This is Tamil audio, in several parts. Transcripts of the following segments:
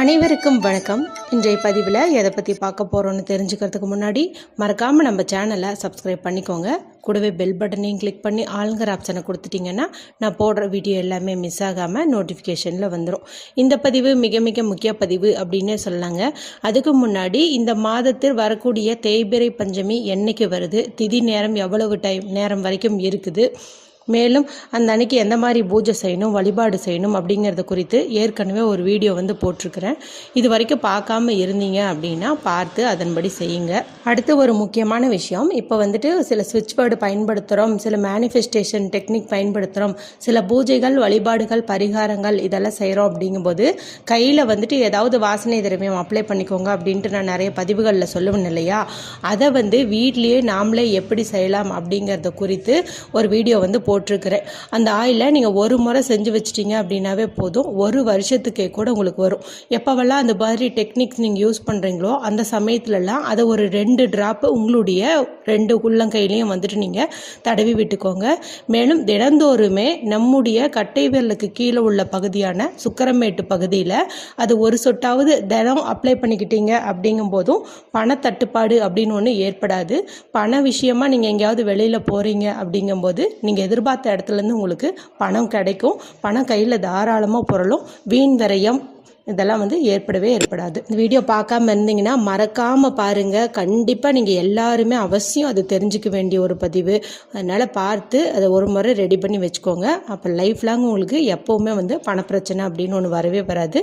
அனைவருக்கும் வணக்கம். இன்றைய பதிவில் எதை பற்றி பார்க்க போகிறோன்னு தெரிஞ்சுக்கிறதுக்கு முன்னாடி மறக்காமல் நம்ம சேனலை சப்ஸ்கிரைப் பண்ணிக்கோங்க. கூடவே பெல் பட்டனையும் கிளிக் பண்ணி ஆளுங்கிற ஆப்ஷனை கொடுத்துட்டிங்கன்னா நான் போடுற வீடியோ எல்லாமே மிஸ் ஆகாமல் நோட்டிஃபிகேஷனில் வந்துடும் இந்த பதிவு மிக மிக முக்கிய பதிவு அப்படின்னே சொல்லலாங்க. அதுக்கு முன்னாடி இந்த மாதத்தில் வரக்கூடிய தேய்பிறை பஞ்சமி என்னைக்கு வருது? திதி நேரம் எவ்வளவு டைம் நேரம் வரைக்கும் இருக்குது? மேலும் அந்த அன்னைக்கு எந்த மாதிரி பூஜை செய்யணும் வழிபாடு செய்யணும் அப்படிங்கிறத குறித்து ஏற்கனவே ஒரு வீடியோ வந்து போட்டிருக்கிறேன். இது வரைக்கும் பார்க்காம இருந்தீங்க அப்படின்னா பார்த்து அதன்படி செய்யுங்க. அடுத்து ஒரு முக்கியமான விஷயம். இப்போ வந்துட்டு சில சுவிட்ச் போர்டு பயன்படுத்துகிறோம் சில மேனிஃபெஸ்டேஷன் டெக்னிக் பயன்படுத்துகிறோம் சில பூஜைகள் வழிபாடுகள் பரிகாரங்கள் இதெல்லாம் செய்கிறோம் அப்படிங்கும்போது கையில் வந்துட்டு ஏதாவது வாசனை திரவியம் அப்ளை பண்ணிக்கோங்க அப்படின்ட்டு நான் நிறைய பதிவுகளில் சொல்லுவேன் இல்லையா? அதை வந்து வீட்லேயே நாமளே எப்படி செய்யலாம் அப்படிங்கிறத குறித்து ஒரு வீடியோ வந்து போ போட்டிருக்கிறேன். அந்த ஆயிலை நீங்கள் ஒரு முறை செஞ்சு வச்சிட்டிங்க அப்படின்னாவே போதும். ஒரு வருஷத்துக்கே கூட உங்களுக்கு வரும். எப்போவெல்லாம் அந்த மாதிரி டெக்னிக்ஸ் நீங்கள் யூஸ் பண்ணுறீங்களோ அந்த சமயத்துலலாம் அதை ஒரு ரெண்டு ட்ராப்பு உங்களுடைய ரெண்டு உள்ளங்கையிலையும் வந்துட்டு நீங்கள் தடவி விட்டுக்கோங்க. மேலும் தினந்தோறுமே நம்முடைய கட்டை விரலுக்கு கீழே உள்ள பகுதியான சுக்கரமேட்டு பகுதியில் அது ஒரு சொட்டாவது தினம் அப்ளை பண்ணிக்கிட்டீங்க அப்படிங்கும்போதும் பணத்தட்டுப்பாடு அப்படின்னு ஒன்று ஏற்படாது. பண விஷயமா நீங்கள் எங்கேயாவது வெளியில் போகிறீங்க அப்படிங்கும்போது நீங்கள் எதிர்பார்த்த இடத்துலேருந்து உங்களுக்கு பணம் கிடைக்கும். பணம் கையில் தாராளமாக புரளும். வீண் விரயம் இதெல்லாம் வந்து ஏற்படவே ஏற்படாது. இந்த வீடியோ பார்க்காம இருந்தீங்கன்னா மறக்காமல் பாருங்கள் கண்டிப்பாக நீங்கள் எல்லாருமே அவசியம் அது தெரிஞ்சுக்க வேண்டிய ஒரு பதிவு. அதனால் பார்த்து அதை ஒரு முறை ரெடி பண்ணி வச்சுக்கோங்க. அப்போ லைஃப் லாங் உங்களுக்கு எப்போவுமே வந்து பணப்பிரச்சனை அப்படின்னு ஒன்று வரவே வராது.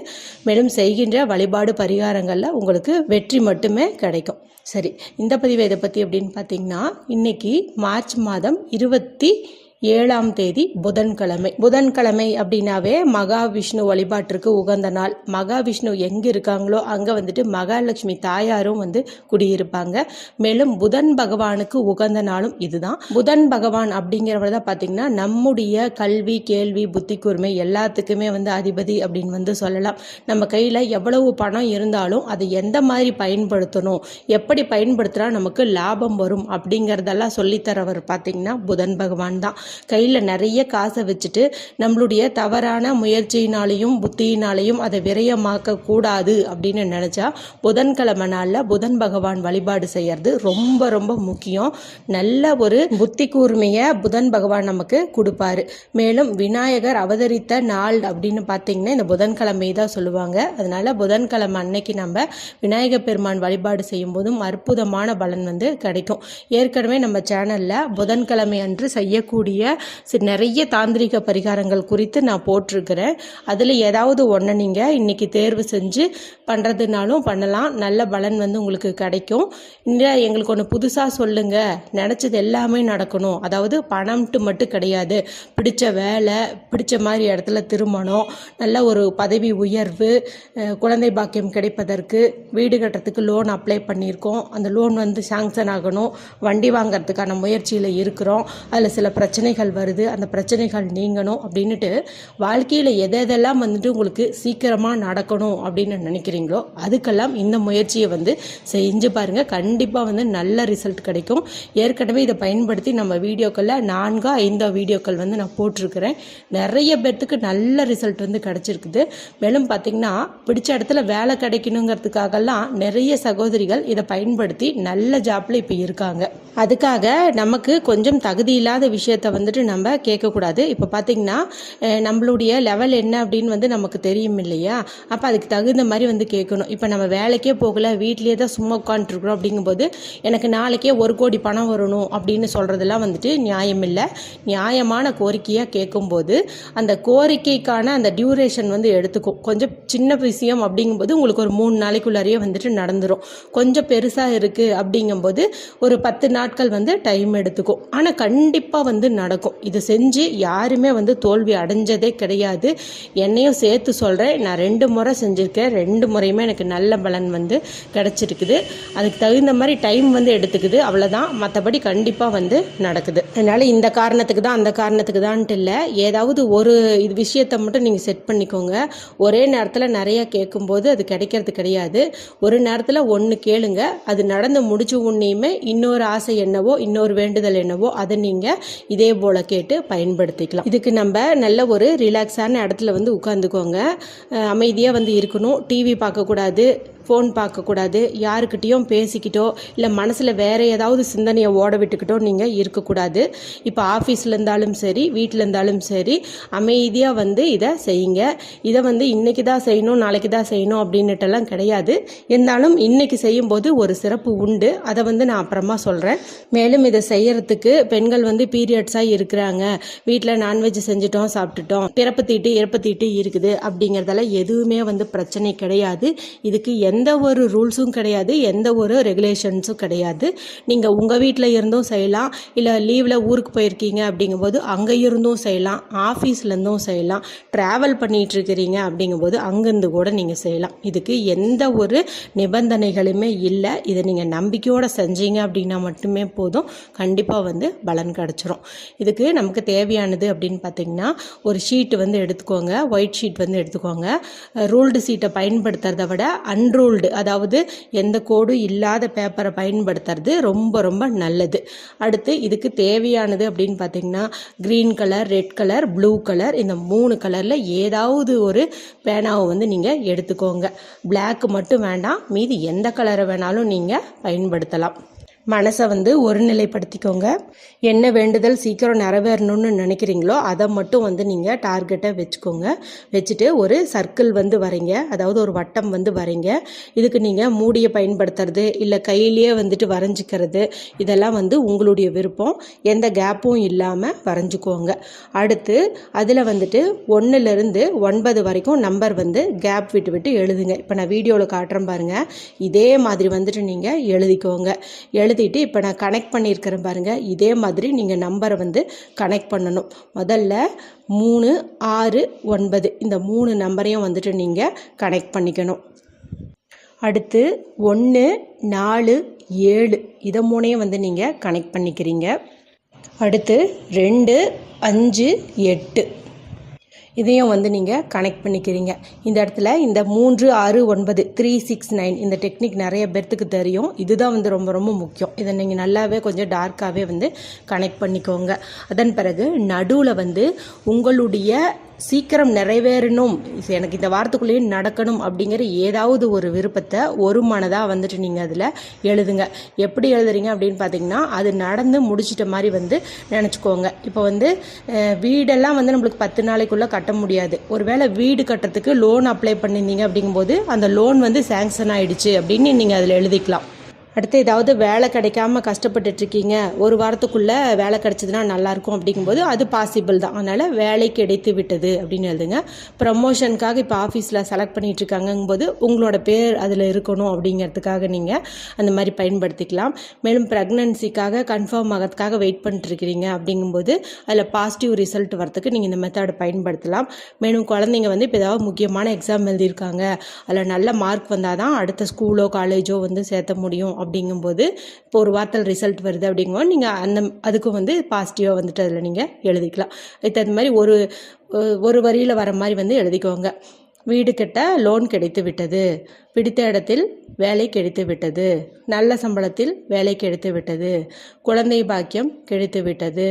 மேலும் செய்கின்ற வழிபாடு பரிகாரங்களில் உங்களுக்கு வெற்றி மட்டுமே கிடைக்கும். சரி இந்த பதிவு இதை பற்றி அப்படின்னு பார்த்தீங்கன்னா இன்னைக்கு மார்ச் மாதம் இருபத்தி ஏழாம் தேதி புதன்கிழமை. புதன்கிழமை அப்படின்னாவே மகாவிஷ்ணு வழிபாட்டிற்கு உகந்த நாள். மகாவிஷ்ணு எங்கே இருக்காங்களோ அங்கே வந்துட்டு மகாலட்சுமி தாயாரும் வந்து குடியிருப்பாங்க. மேலும் புதன் பகவானுக்கு உகந்த நாளும் இதுதான். புதன் பகவான் அப்படிங்கிறவர் தான் பார்த்தீங்கன்னா நம்முடைய கல்வி கேள்வி புத்தி கூர்மை எல்லாத்துக்குமே வந்து அதிபதி அப்படின்னு வந்து சொல்லலாம். நம்ம கையில் எவ்வளவு பணம் இருந்தாலும் அதை எந்த மாதிரி பயன்படுத்தணும் எப்படி பயன்படுத்தினா நமக்கு லாபம் வரும் அப்படிங்கிறதெல்லாம் சொல்லித்தரவர் பார்த்தீங்கன்னா புதன் பகவான் தான். கையில் நிறைய காசை வச்சுட்டு நம்மளுடைய தவறான முயற்சியினாலையும் புத்தியினாலையும் அதை விரயமாக்க கூடாது அப்படின்னு நினச்சா புதன்கிழமை நாளில் புதன் பகவான் வழிபாடு செய்யறது ரொம்ப ரொம்ப முக்கியம். நல்ல ஒரு புத்தி கூர்மையை புதன் பகவான் நமக்கு கொடுப்பாரு. மேலும் விநாயகர் அவதரித்த நாள் அப்படின்னு பார்த்தீங்கன்னா இந்த புதன்கிழமை தான் சொல்லுவாங்க. அதனால புதன்கிழமை அன்னைக்கு நம்ம விநாயகர் பெருமான் வழிபாடு செய்யும் போதும் அற்புதமான பலன் வந்து கிடைக்கும். ஏற்கனவே நம்ம சேனலில் புதன்கிழமை அன்று செய்யக்கூடிய சி- நிறைய தாந்திரிக பரிகாரங்கள் குறித்து நான் போட்டிருக்கிறேன். அதில் ஏதாவது ஒன்று நீங்கள் இன்றைக்கி தேர்வு செஞ்சு பண்ணுறதுனாலும் பண்ணலாம். நல்ல பலன் வந்து உங்களுக்கு கிடைக்கும். இல்லை எங்களுக்கு ஒன்று புதுசாக சொல்லுங்கள் நினச்சது எல்லாமே நடக்கணும். அதாவது பணம்ட்டு மட்டும் கிடையாது. பிடிச்ச வேலை பிடிச்ச மாதிரி இடத்துல திருமணம் நல்ல ஒரு பதவி உயர்வு குழந்தை பாக்கியம் கிடைப்பதற்கு வீடு கட்டுறதுக்கு லோன் அப்ளை பண்ணியிருக்கோம். அந்த லோன் வந்து சாங்ஷன் ஆகணும். வண்டி வாங்குறதுக்கான முயற்சியில் இருக்கிறோம். அதில் சில பிரச்சனைகள் வருது அந்த பிரச்சனைகள் நீங்கணும் அப்படின்னுட்டு வாழ்க்கையில் எதை எதெல்லாம் வந்துட்டு உங்களுக்கு சீக்கிரமாக நடக்கணும் அப்படின்னு நினைக்கிறீங்களோ அதுக்கெல்லாம் இந்த முயற்சியை வந்து செஞ்சு பாருங்கள் கண்டிப்பாக வந்து நல்ல ரிசல்ட் கிடைக்கும். ஏற்கனவே இதை பயன்படுத்தி நம்ம வீடியோக்களில் நான்கோ ஐந்தோ வீடியோக்கள் வந்து நான் போட்டிருக்கிறேன். நிறைய பேர்த்துக்கு நல்ல ரிசல்ட் வந்து கிடச்சிருக்குது. மேலும் பார்த்திங்கன்னா பிடிச்ச இடத்துல வேலை கிடைக்கணுங்கிறதுக்காகலாம் நிறைய சகோதரிகள் இதை பயன்படுத்தி நல்ல ஜாப்பில் இப்போ இருக்காங்க. அதுக்காக நமக்கு கொஞ்சம் தகுதி இல்லாத விஷயத்த வந்துட்டு நம்ம கேட்கக்கூடாது. இப்போ பார்த்தீங்கன்னா நம்மளுடைய லெவல் என்ன அப்படின்னு வந்து நமக்கு தெரியும் இல்லையா? அப்போ அதுக்கு தகுந்த மாதிரி வந்து கேட்கணும். இப்போ நம்ம வேலைக்கே போகல வீட்லேயே தான் சும்மா உட்காந்துருக்குறோம் அப்படிங்கும்போது எனக்கு நாளைக்கே ஒரு கோடி பணம் வரணும் அப்படின்னு சொல்கிறதெல்லாம் வந்துட்டு நியாயம் இல்லை. நியாயமான கோரிக்கையாக கேட்கும்போது அந்த கோரிக்கைக்கான அந்த டியூரேஷன் வந்து எடுத்துக்கும். கொஞ்சம் சின்ன விஷயம் அப்படிங்கும்போது உங்களுக்கு ஒரு மூணு நாளைக்குள்ளாரையே வந்துட்டு நடந்துடும் கொஞ்சம் பெருசாக இருக்குது அப்படிங்கும்போது ஒரு பத்து நாட்கள் வந்து டைம் எடுத்துக்கும். ஆனால் கண்டிப்பாக வந்து நடக்கும். இது செஞ்சு யாருமே வந்து தோல்வி அடைஞ்சதே கிடையாது. என்னையும் சேர்த்து சொல்கிறேன் நான் ரெண்டு முறை செஞ்சுருக்கேன். ரெண்டு முறையுமே எனக்கு நல்ல பலன் வந்து கிடச்சிருக்குது. அதுக்கு தகுந்த மாதிரி டைம் வந்து எடுத்துக்குது. அவ்வளோதான் மற்றபடி கண்டிப்பாக வந்து நடக்குது. அதனால் இந்த காரணத்துக்கு தான் அந்த காரணத்துக்கு தான்ட்டு இல்லை. ஏதாவது ஒரு இது விஷயத்தை மட்டும் நீங்கள் செட் பண்ணிக்கோங்க. ஒரே நேரத்தில் நிறையா கேட்கும்போது அது கிடைக்கிறது கிடையாது. ஒரு நேரத்தில் ஒன்று கேளுங்க. அது நடந்து முடிச்ச உடனேயுமே இன்னொரு ஆசை என்னவோ இன்னொரு வேண்டுதல் என்னவோ அதை நீங்கள் இதே போல் கேட்டு பயன்படுத்திக்கலாம். இதுக்கு நம்ம நல்ல ஒரு ரிலாக்ஸான இடத்துல வந்து உட்காந்துக்கோங்க அமைதியாக வந்து இருக்கணும். டிவி பார்க்கக்கூடாது. ஃபோன் பார்க்கக்கூடாது. யாருக்கிட்டேயும் பேசிக்கிட்டோ இல்லை மனசில் வேறு ஏதாவது சிந்தனையை ஓட விட்டுக்கிட்டோ நீங்கள் இருக்கக்கூடாது. இப்போ ஆஃபீஸில் இருந்தாலும் சரி வீட்டில் இருந்தாலும் சரி அமைதியாக வந்து இதை செய்யுங்க. இதை வந்து இன்றைக்கி தான் செய்யணும் நாளைக்கு தான் செய்யணும் அப்படின்னுட்டெல்லாம் கிடையாது. இருந்தாலும் இன்றைக்கி செய்யும்போது ஒரு சிறப்பு உண்டு. அதை வந்து நான் அப்புறமா சொல்கிறேன் மேலும் இதை செய்யறதுக்கு பெண்கள் வந்து பீரியட்ஸாக இருக்கிறாங்க. வீட்டில் நான்வெஜ் செஞ்சுட்டோம் சாப்பிட்டுட்டோம். பிறப்பு தீட்டு இறப்பு தீட்டு இருக்குது. அப்படிங்கிறதெல்லாம் எதுவுமே வந்து பிரச்சனை கிடையாது. இதுக்கு எந்த எந்த ஒரு ரூல்ஸும் கிடையாது எந்த ஒரு ரெகுலேஷன்ஸும் கிடையாது. நீங்கள் உங்கள் வீட்டில் இருந்தும் செய்யலாம் இல்லை லீவில் ஊருக்கு போயிருக்கீங்க அப்படிங்கும்போது அங்கே இருந்தும் செய்யலாம் ஆஃபீஸ்லேருந்தும் செய்யலாம் ட்ராவல் பண்ணிகிட்ருக்கிறீங்க அப்படிங்கும்போது அங்கேருந்து கூட நீங்கள் செய்யலாம். இதுக்கு எந்த ஒரு நிபந்தனைகளுமே இல்லை. இதை நீங்கள் நம்பிக்கையோடு செஞ்சீங்க அப்படின்னா மட்டுமே போதும். கண்டிப்பாக வந்து பலன் கிடச்சிரும். இதுக்கு நமக்கு தேவையானது அப்படின்னு பார்த்தீங்கன்னா ஒரு ஷீட் வந்து எடுத்துக்கோங்க ஒயிட் ஷீட் வந்து எடுத்துக்கோங்க. ரூல்டு சீட்டை பயன்படுத்துறதை விட அன்ரூல்டு அதாவது எந்த கோடும் இல்லாத பேப்பரை பயன்படுத்துறது ரொம்ப ரொம்ப நல்லது. அடுத்து இதுக்கு தேவையானது அப்படின்னு பார்த்தீங்கன்னா green colour red colour blue colour இந்த மூணு கலரில் ஏதாவது ஒரு பேனாவை வந்து நீங்கள் எடுத்துக்கோங்க. பிளாக் மட்டும் வேண்டாம் மீதி எந்த கலரை வேணாலும் நீங்கள் பயன்படுத்தலாம். மனசை வந்து ஒருநிலைப்படுத்திக்கோங்க. என்ன வேண்டுதல் சீக்கிரம் நிறைவேறணும்னு நினைக்கிறீங்களோ அதை மட்டும் வந்து நீங்கள் டார்கெட்டை வச்சுக்கோங்க. வச்சுட்டு ஒரு சர்க்கிள் வந்து வரைங்க. அதாவது ஒரு வட்டம் வந்து வரைங்க. இதுக்கு நீங்கள் மூடியை பயன்படுத்துறது இல்லை கையிலேயே வந்துட்டு வரைஞ்சிக்கிறது இதெல்லாம் வந்து உங்களுடைய விருப்பம். எந்த கேப்பும் இல்லாமல் வரைஞ்சிக்கோங்க. அடுத்து அதில் வந்துட்டு ஒன்றுலேருந்து ஒன்பது வரைக்கும் நம்பர் வந்து கேப் விட்டு விட்டு எழுதுங்க. இப்போ நான் வீடியோவில் காட்டுறேன் பாருங்கள் இதே மாதிரி வந்துட்டு நீங்கள் எழுதிக்கோங்க. எழு எழுதிட்டு இப்போ நான் கனெக்ட் பண்ணியிருக்கிறேன் பாருங்கள் இதே மாதிரி நீங்கள் நம்பரை வந்து கனெக்ட் பண்ணணும். முதல்ல மூணு ஆறு ஒன்பது. இந்த மூணு நம்பரையும் வந்துட்டு நீங்கள் கனெக்ட் பண்ணிக்கணும். அடுத்து ஒன்று நாலு ஏழு. இதை மூணையும் வந்து நீங்கள் கனெக்ட் பண்ணிக்கிறீங்க. அடுத்து ரெண்டு அஞ்சு எட்டு. இதையும் வந்து நீங்கள் கனெக்ட் பண்ணிக்கிறீங்க. இந்த இடத்துல இந்த மூன்று ஆறு ஒன்பது த்ரீ சிக்ஸ் நைன் இந்த டெக்னிக் நிறைய பேர்த்துக்கு தெரியும். இதுதான் வந்து ரொம்ப ரொம்ப முக்கியம். இதை நீங்கள் நல்லாவே கொஞ்சம் டார்க்காகவே வந்து கனெக்ட் பண்ணிக்கோங்க. அதன் பிறகு நடுவில் வந்து உங்களுடைய சீக்கிரம் நிறைவேறணும். எனக்கு இந்த வாரத்துக்குள்ளேயே நடக்கணும் அப்படிங்கிற ஏதாவது ஒரு விருப்பத்தை ஒரு மனதாக வந்துட்டு நீங்கள் அதில் எழுதுங்க. எப்படி எழுதுறீங்க அப்படின்னு பார்த்தீங்கன்னா அது நடந்து முடிச்சிட்ட மாதிரி வந்து நினச்சிக்கோங்க. இப்போ வந்து வீடெல்லாம் வந்து நம்மளுக்கு பத்து நாளைக்குள்ளே கட்ட முடியாது. ஒருவேளை வீடு கட்டுறதுக்கு லோன் அப்ளை பண்ணியிருந்தீங்க அப்படிங்கும்போது அந்த லோன் வந்து சேங்ஷன் ஆகிடுச்சு அப்படின்னு நீங்கள் அதில் எழுதிக்கலாம். அடுத்து ஏதாவது வேலை கிடைக்காம கஷ்டப்பட்டுட்ருக்கீங்க ஒரு வாரத்துக்குள்ளே வேலை கிடைச்சதுன்னா நல்லாயிருக்கும் அப்படிங்கும்போது அது பாசிபிள் தான். அதனால் வேலை கிடைத்து விட்டது அப்படின்னு எழுதுங்க. ப்ரமோஷனுக்காக இப்போ ஆஃபீஸில் செலக்ட் பண்ணிகிட்ருக்காங்கும்போது உங்களோட பேர் அதில் இருக்கணும் அப்படிங்கிறதுக்காக நீங்கள் அந்த மாதிரி பயன்படுத்திக்கலாம். மேலும் ப்ரெக்னன்சிக்காக கன்ஃபார்ம் ஆகிறதுக்காக வெயிட் பண்ணிட்டுருக்கிறீங்க அப்படிங்கும்போது அதில் பாசிட்டிவ் ரிசல்ட் வரத்துக்கு நீங்கள் இந்த மெத்தடை பயன்படுத்தலாம். மேலும் குழந்தைங்க வந்து இப்போ ஏதாவது முக்கியமான எக்ஸாம் எழுதியிருக்காங்க அதில் நல்ல மார்க் வந்தால் தான் அடுத்த ஸ்கூலோ காலேஜோ வந்து சேர்த்த முடியும் அப்படிங்கும்போது இப்போ ஒரு வார்த்தை ரிசல்ட் வருது அப்படிங்கும்போது நீங்கள் அந்த அதுக்கும் வந்து பாசிட்டிவாக வந்துட்டு அதில் நீங்கள் எழுதிக்கலாம். இது அது மாதிரி ஒரு ஒரு வரியில் வர மாதிரி வந்து எழுதிக்கோங்க. வீடு கட்ட லோன் கிடைத்து விட்டது. பிடித்த இடத்தில் வேலை கிடைத்து விட்டது. நல்ல சம்பளத்தில் வேலை கிடைத்து விட்டது. குழந்தை பாக்கியம் கிடைத்து விட்டது.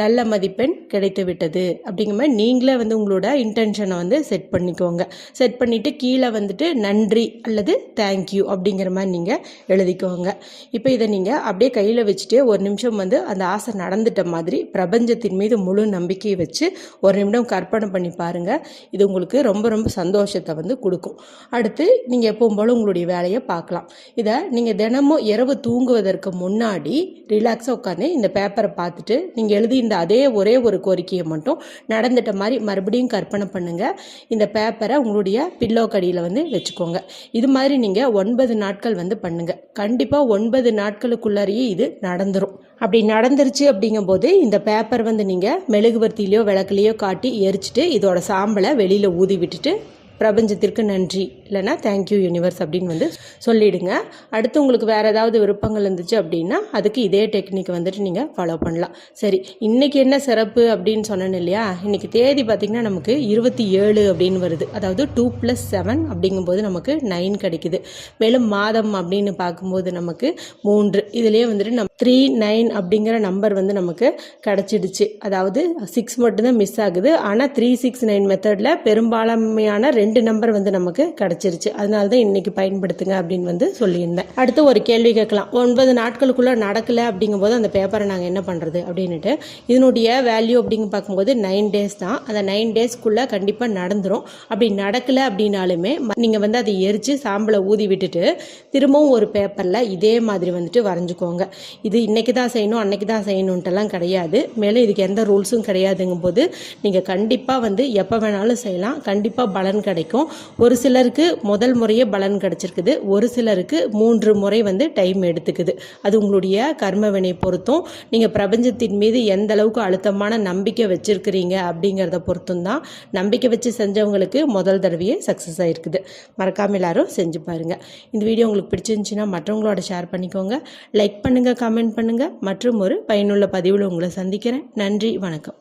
நல்ல மதிப்பெண் கிடைத்து விட்டது அப்படிங்கிற மாதிரி நீங்களே வந்து உங்களோட இன்டென்ஷனை வந்து செட் பண்ணிக்கோங்க. செட் பண்ணிவிட்டு கீழே வந்துட்டு நன்றி அல்லது தேங்க்யூ அப்படிங்கிற மாதிரி நீங்கள் எழுதிக்கோங்க. இப்போ இதை நீங்கள் அப்படியே கையில் வச்சுட்டு ஒரு நிமிஷம் வந்து அந்த ஆசை நடந்துட்ட மாதிரி பிரபஞ்சத்தின் மீது முழு நம்பிக்கையை வச்சு ஒரு நிமிடம் கற்பனை பண்ணி பாருங்கள் இது உங்களுக்கு ரொம்ப ரொம்ப சந்தோஷத்தை வந்து கொடுக்கும். அடுத்து நீங்கள் எப்பவும் போல் உங்களுடைய வேலையை பார்க்கலாம். இதை நீங்கள் தினமும் இரவு தூங்குவதற்கு முன்னாடி ரிலாக்ஸாக உட்காந்து இந்த பேப்பரை பார்த்துட்டு நீங்கள் எழுதி இந்த அதே ஒரே ஒரு கோரிக்கையை மட்டும் நடந்துட்ட மாதிரி மறுபடியும் கற்பனை பண்ணுங்கள் இந்த பேப்பரை உங்களுடைய பில்லோ கடியில் வந்து வச்சுக்கோங்க. இது மாதிரி நீங்கள் ஒன்பது நாட்கள் வந்து பண்ணுங்கள் கண்டிப்பாக ஒன்பது நாட்களுக்குள்ளாரையே இது நடந்துடும் அப்படி நடந்துருச்சு அப்படிங்கும்போது இந்த பேப்பர் வந்து நீங்கள் மெழுகுவர்த்திலையோ விளக்குலையோ காட்டி எரிச்சிட்டு இதோட சாம்பலை வெளியில் ஊதி விட்டுட்டு பிரபஞ்சத்திற்கு நன்றி. இல்லைனா தேங்க்யூ யூனிவர்ஸ் அப்படின்னு வந்து சொல்லிடுங்க. அடுத்து உங்களுக்கு வேறு ஏதாவது விருப்பங்கள் இருந்துச்சு அப்படின்னா அதுக்கு இதே டெக்னிக் வந்துட்டு நீங்கள் ஃபாலோ பண்ணலாம். சரி இன்றைக்கி என்ன சிறப்பு அப்படின்னு சொன்னேன் இல்லையா? இன்றைக்கி தேதி பார்த்திங்கன்னா நமக்கு இருபத்தி ஏழு அப்படின்னு வருது. அதாவது டூ ப்ளஸ் செவன் அப்படிங்கும்போது நமக்கு நைன் கிடைக்குது. மேலும் மாதம் அப்படின்னு பார்க்கும்போது நமக்கு மூன்று. இதுலேயே வந்துட்டு நம் த்ரீ நைன் அப்படிங்கிற நம்பர் வந்து நமக்கு கிடச்சிடுச்சு. அதாவது சிக்ஸ் மட்டும்தான் மிஸ் ஆகுது. ஆனால் த்ரீ சிக்ஸ் நைன் மெத்தடில் பெரும்பான்மையான ரெண்டு நம்பர் வந்து நமக்கு கிடச்சிருச்சு. அதனால தான் இன்றைக்கி பயன்படுத்துங்க அப்படின்னு வந்து சொல்லியிருந்தேன். அடுத்து ஒரு கேள்வி கேட்கலாம். ஒன்பது நாட்களுக்குள்ளே நடக்கலை அப்படிங்கும்போது அந்த பேப்பரை நாங்கள் என்ன பண்ணுறது அப்படின்னுட்டு இதனுடைய வேல்யூ அப்படிங்க பார்க்கும்போது நைன் டேஸ் தான். அந்த நைன் டேஸ்க்குள்ளே கண்டிப்பாக நடந்துடும் அப்படி நடக்கலை அப்படின்னாலுமே நீங்கள் வந்து அதை எரித்து சாம்பலை ஊதி விட்டுட்டு திரும்பவும் ஒரு பேப்பரில் இதே மாதிரி வந்துட்டு வரைஞ்சிக்கோங்க. இது இன்னைக்கு தான் செய்யணும் அன்னைக்கு தான் செய்யணுன்ட்டுலாம் கிடையாது. மேலும் இதுக்கு எந்த ரூல்ஸும் கிடையாதுங்கும் போது நீங்கள் கண்டிப்பாக வந்து எப்போ வேணாலும் செய்யலாம். கண்டிப்பாக பலன் கிடைக்கும். ஒரு சிலருக்கு முதல் முறையே பலன் கிடைச்சிருக்குது. ஒரு சிலருக்கு மூன்று முறை வந்து டைம் எடுத்துக்குது. அது உங்களுடைய கர்மவினை பொறுத்தும் நீங்கள் பிரபஞ்சத்தின் மீது எந்த அளவுக்கு அழுத்தமான நம்பிக்கை வச்சிருக்கிறீங்க அப்படிங்கிறத பொறுத்தும் தான் நம்பிக்கை வச்சு செஞ்சவங்களுக்கு முதல் தடவையே சக்ஸஸ் ஆகிருக்குது மறக்காமல் எல்லாரும் செஞ்சு பாருங்கள் இந்த வீடியோ உங்களுக்கு பிடிச்சிருந்துச்சின்னா மற்றவங்களோட ஷேர் பண்ணிக்கோங்க. லைக் பண்ணுங்கள் கமெண்ட் பண்ணுங்கள் மற்றும் ஒரு பயனுள்ள பதிவில் உங்களை சந்திக்கிறேன். நன்றி வணக்கம்.